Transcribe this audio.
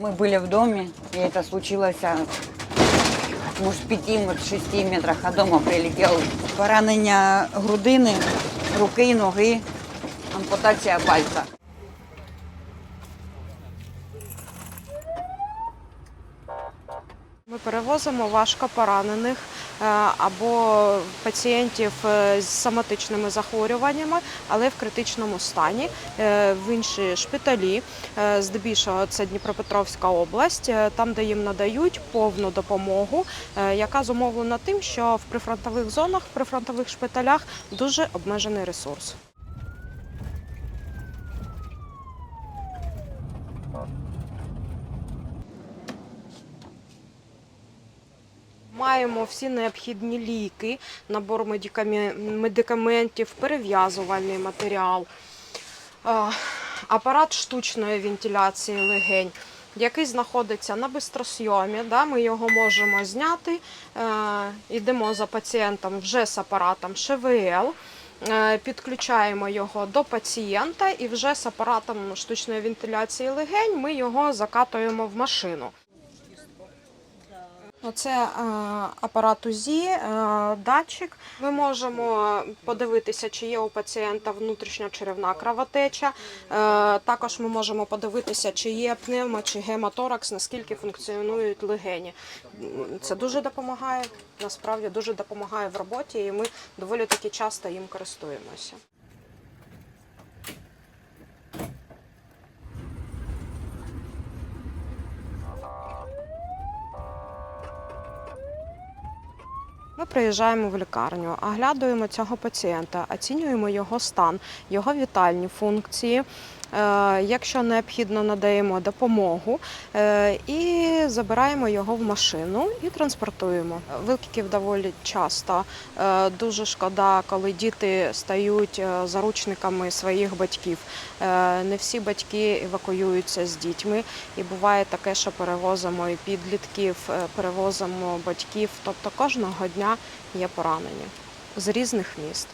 Мы были в доме, и это случилось, а, может, в пяти, может, шести метрах от дома прилетел. Поранення грудини, руки, ноги, ампутація пальця. Ми перевозимо важко поранених е, або пацієнтів е, з соматичними захворюваннями, але в критичному стані е, в інші шпиталі. Здебільшого це Дніпропетровська область, там, де їм надають повну допомогу, яка зумовлена тим, що в прифронтових зонах, в прифронтових шпиталях дуже обмежений ресурс. Маємо всі необхідні ліки, набор медикаментів, перев'язувальний матеріал, е, апарат штучної вентиляції легень, який знаходиться на бистросйомі. Да, ми його можемо зняти. Е, Йдемо за пацієнтом вже з апаратом ШВЛ. е, Підключаємо його до пацієнта і вже з апаратом штучної вентиляції легень ми його закатуємо в машину. Оце е, апарат УЗІ, е, датчик. Ми можемо подивитися, чи є у пацієнта внутрішньочеревна кровотеча. Е, також ми можемо подивитися, чи є пневмо чи гемоторакс, наскільки функціонують легені. Це дуже допомагає, насправді дуже допомагає в роботі, і ми доволі таки часто їм користуємося. Ми приїжджаємо в лікарню, оглядуємо цього пацієнта, оцінюємо його стан, його вітальні функції. Е, Якщо необхідно, надаємо допомогу е, і забираємо його в машину і транспортуємо. Викликів доволі часто. Е, Дуже шкода, коли діти стають заручниками своїх батьків. Не всі батьки евакуюються з дітьми, і буває таке, що перевозимо і підлітків, перевозимо батьків. Тобто кожного дня є поранені з різних міст.